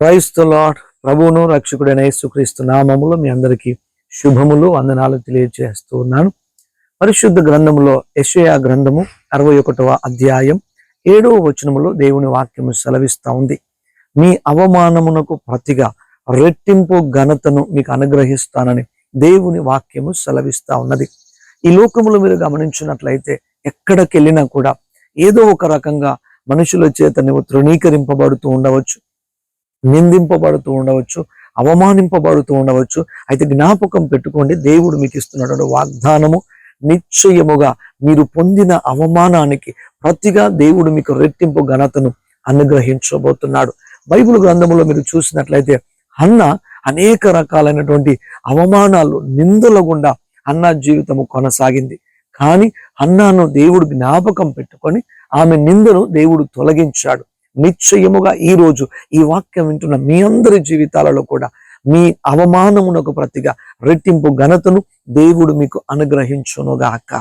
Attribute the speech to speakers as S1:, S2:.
S1: క్రైస్త lord ప్రభువును రక్షకుడైన యేసుక్రీస్తు నామములో మీ అందరికీ శుభములు వందనాలు తెలియజేస్తూ ఉన్నాను పరిశుద్ధ గ్రంథములో యశయా గ్రంథము అరవై ఒకటవ అధ్యాయం ఏడవ వచనములో దేవుని వాక్యము సెలవిస్తూ ఉంది. మీ అవమానమునకు ప్రతిగా రెట్టింపు ఘనతను మీకు అనుగ్రహిస్తానని దేవుని వాక్యము సెలవిస్తా ఉన్నది. ఈ లోకములో మీరు గమనించినట్లయితే ఎక్కడికి వెళ్ళినా కూడా ఏదో ఒక రకంగా మనుషుల చేత నువ్వు తృణీకరింపబడుతూ ఉండవచ్చు. నిందింపబడుతూ ఉండవచ్చు అవమానింపబడుతూ ఉండవచ్చు. అయితే జ్ఞాపకం పెట్టుకోండి దేవుడు మీకు ఇస్తున్నటువంటి వాగ్దానము నిశ్చయముగా మీరు పొందిన అవమానానికి ప్రతిగా దేవుడు మీకు రెట్టింపు ఘనతను అనుగ్రహించబోతున్నాడు. బైబిల్ గ్రంథములో మీరు చూసినట్లయితే అన్న అనేక రకాలైనటువంటి అవమానాలు నిందల గుండా అన్న జీవితము కొనసాగింది. కానీ అన్నాను దేవుడు జ్ఞాపకం పెట్టుకొని ఆమె నిందను దేవుడు తొలగించాడు. నిశ్చయముగా ఈ రోజు ఈ వాక్యం వింటున్న మీ అందరి జీవితాలలో కూడా మీ అవమానమునకు ప్రతిగా రెట్టింపు ఘనతను దేవుడు మీకు అనుగ్రహించునుగాక.